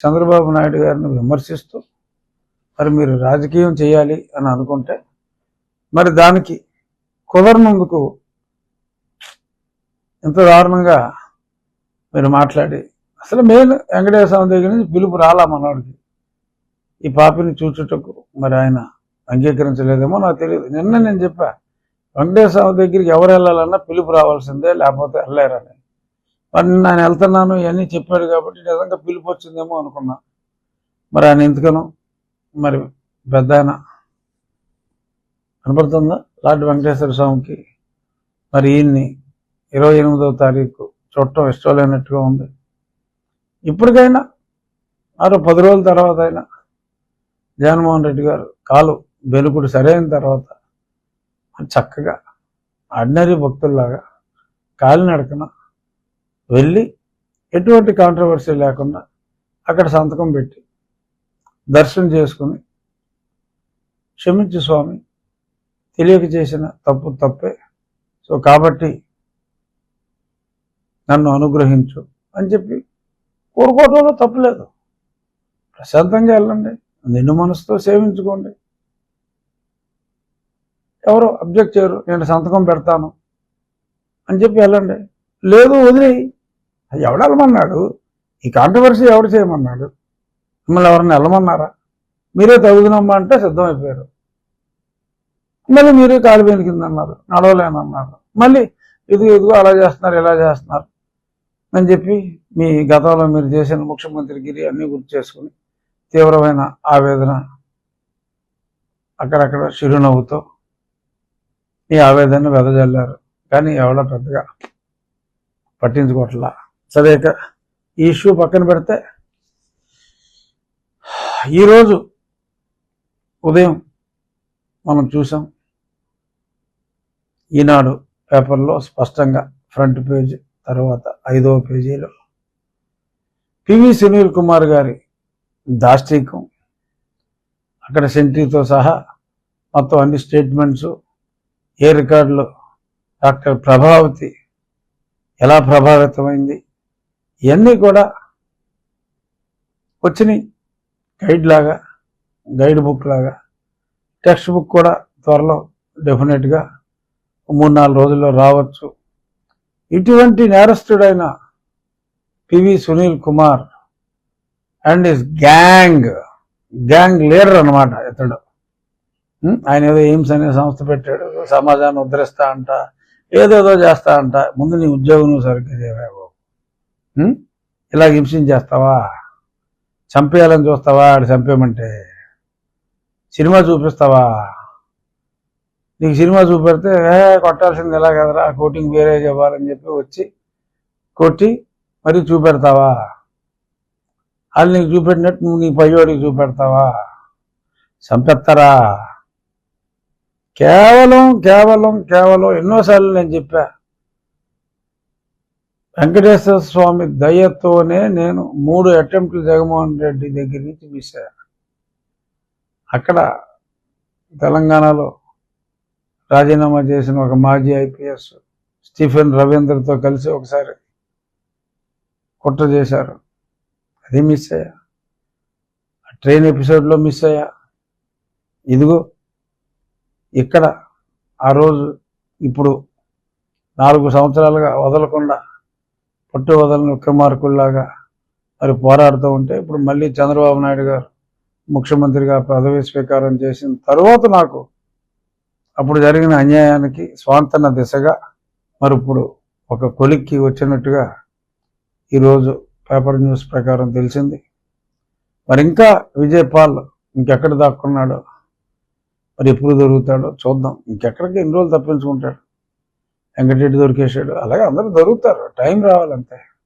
చంద్రబాబు నాయుడు గారిని విమర్శిస్తూ మరి మీరు రాజకీయం చేయాలి అని అనుకుంటే మరి దానికి కుదరనందుకు ఇంత దారుణంగా మీరు మాట్లాడి అసలు మెయిన్ వెంకటేశ్వర స్వామి దగ్గర నుంచి పిలుపు రాలా మనవాడికి ఈ పాపిని చూచుటకు మరి ఆయన అంగీకరించలేదేమో నాకు తెలియదు. నిన్న నేను చెప్పా వెంకటేశ్వర స్వామి దగ్గరికి ఎవరు వెళ్ళాలన్నా పిలుపు రావాల్సిందే లేకపోతే వెళ్ళారని మరి నేను వెళ్తున్నాను ఇవన్నీ చెప్పాడు కాబట్టి నిజంగా పిలుపు వచ్చిందేమో అనుకున్నా. మరి ఆయన ఎందుకనో? మరి పెద్ద ఆయన. కనపడుతుందా? లార్డ్ వెంకటేశ్వర స్వామికి. మరి ఈయన్ని ఇరవై ఎనిమిదవ తారీఖు చూడటం ఇష్టం లేనట్టుగా ఉంది. ఇప్పటికైనా మరో పది రోజుల తర్వాత అయినా జగన్మోహన్ రెడ్డి గారు కాలు బెలుకుడు సరైన తర్వాత చక్కగా ఆర్డినరీ భక్తుల్లాగా కాలినడకన వెళ్ళి ఎటువంటి కాంట్రవర్సీ లేకుండా అక్కడ సంతకం పెట్టి దర్శనం చేసుకుని క్షమించు స్వామి తెలియక చేసిన తప్పు తప్పే. సో కాబట్టి నన్ను అనుగ్రహించు అని చెప్పి కోరుకోవటంలో తప్పులేదు ప్రశాంతంగా వెళ్ళండి నిన్ను మనసుతో సేవించుకోండి. ఎవరు అబ్జెక్ట్ చేయరు నేను సంతకం పెడతాను అని చెప్పి వెళ్ళండి. లేదు వదిలేయి. అది ఎవడు వెళ్ళమన్నాడు? ఈ కాంట్రవర్సీ ఎవడు చేయమన్నాడు? మిమ్మల్ని ఎవరిని వెళ్ళమన్నారా? మీరే తగుదనమ్మా అంటే సిద్ధమైపోయారు. మళ్ళీ మీరే కాలు కింద నడవలేనన్నారు. మళ్ళీ ఇదిగో ఇదిగో అలా చేస్తున్నారు ఇలా చేస్తున్నారు అని చెప్పి మీ గతంలో మీరు చేసిన ముఖ్యమంత్రిగిరి అన్నీ గుర్తు చేసుకుని తీవ్రమైన ఆవేదన అక్కడక్కడ చిరునవ్వుతో మీ ఆవేదనను వెదజల్లారు. కానీ ఎవడో పెద్దగా పట్టించుకోవట్లా. సరే ఈ ఇష్యూ పక్కన పెడితే ఈరోజు ఉదయం మనం చూసాం ఈనాడు పేపర్లో స్పష్టంగా ఫ్రంట్ పేజ్ తర్వాత ఐదవ పేజీలో పివి సునీల్ కుమార్ గారి దాష్టికం. అక్కడ సెంట్రీతో సహా మొత్తం అన్ని స్టేట్మెంట్స్ ఏ రికార్డులు డాక్టర్ ప్రభావతి ఎలా ప్రభావితమైంది ఇవన్నీ కూడా వచ్చినాయి. గైడ్ లాగా గైడ్ బుక్ లాగా. టెక్స్ట్ బుక్ కూడా త్వరలో డెఫినెట్గా మూడు నాలుగు రోజుల్లో రావచ్చు. ఇటువంటి నేరస్తుడైన PV Sunil Kumar and is gang gang leader అనమాట ఇతడు. ఆయన ఏదో ఎయిమ్స్ అనే సంస్థ పెట్టాడు సమాజాన్ని ఉద్ధరిస్తా అంట ఏదేదో చేస్తా అంట ముందు నీ ఉద్యోగం నువ్వు సరిగ్గా చేయవా ఇలా హింసించేస్తావా? చంపేయాలని చూస్తావా? ఆడు చంపేయమంటే సినిమా చూపిస్తావా? నీకు సినిమా చూపెడితే ఏ కొట్టాల్సింది ఎలా కదరా కోటింగ్ వేరే చెప్పాలని చెప్పి వచ్చి కొట్టి మరీ చూపెడతావా? వాళ్ళు నీకు చూపెట్టినట్టు నువ్వు నీ పయ్యోడికి చూపెడతావా? చంపేస్తారా? కేవలం కేవలం కేవలం ఎన్నోసార్లు నేను చెప్పా. వెంకటేశ్వర స్వామి దయతోనే నేను మూడు అటెంప్ట్లు జగన్మోహన్ రెడ్డి దగ్గర నుంచి మిస్ అయ్యా అక్కడ తెలంగాణలో రాజీనామా చేసిన ఒక మాజీ ఐపీఎస్ స్టీఫెన్ రవీంద్రతో కలిసి ఒకసారి కుట్ర చేశారు. అది మిస్ అయ్యా. ఆ ట్రైన్ ఎపిసోడ్లో మిస్ అయ్యా. ఇదిగో ఇక్కడ ఆ రోజు ఇప్పుడు నాలుగు సంవత్సరాలుగా వదలకుండా పట్టువదలని విక్రమార్కుల్లాగా మరి పోరాడుతూ ఉంటే ఇప్పుడు మళ్ళీ చంద్రబాబు నాయుడు గారు ముఖ్యమంత్రిగా పదవి స్వీకారం చేసిన తర్వాత నాకు అప్పుడు జరిగిన అన్యాయానికి స్వాంతన దిశగా మరి ఇప్పుడు ఒక కొలిక్కి వచ్చినట్టుగా ఈరోజు పేపర్ న్యూస్ ప్రకారం తెలిసింది. మరి ఇంకా విజయ్ పాల్ ఇంకెక్కడ దాక్కున్నాడో మరి ఎప్పుడు దొరుకుతాడో చూద్దాం. ఇంకెక్కడికి ఎన్ని రోజులు తప్పించుకుంటాడు? వెంకటరెడ్డి దొరికేశాడు. అలాగే అందరూ దొరుకుతారు. టైం రావాలంతే.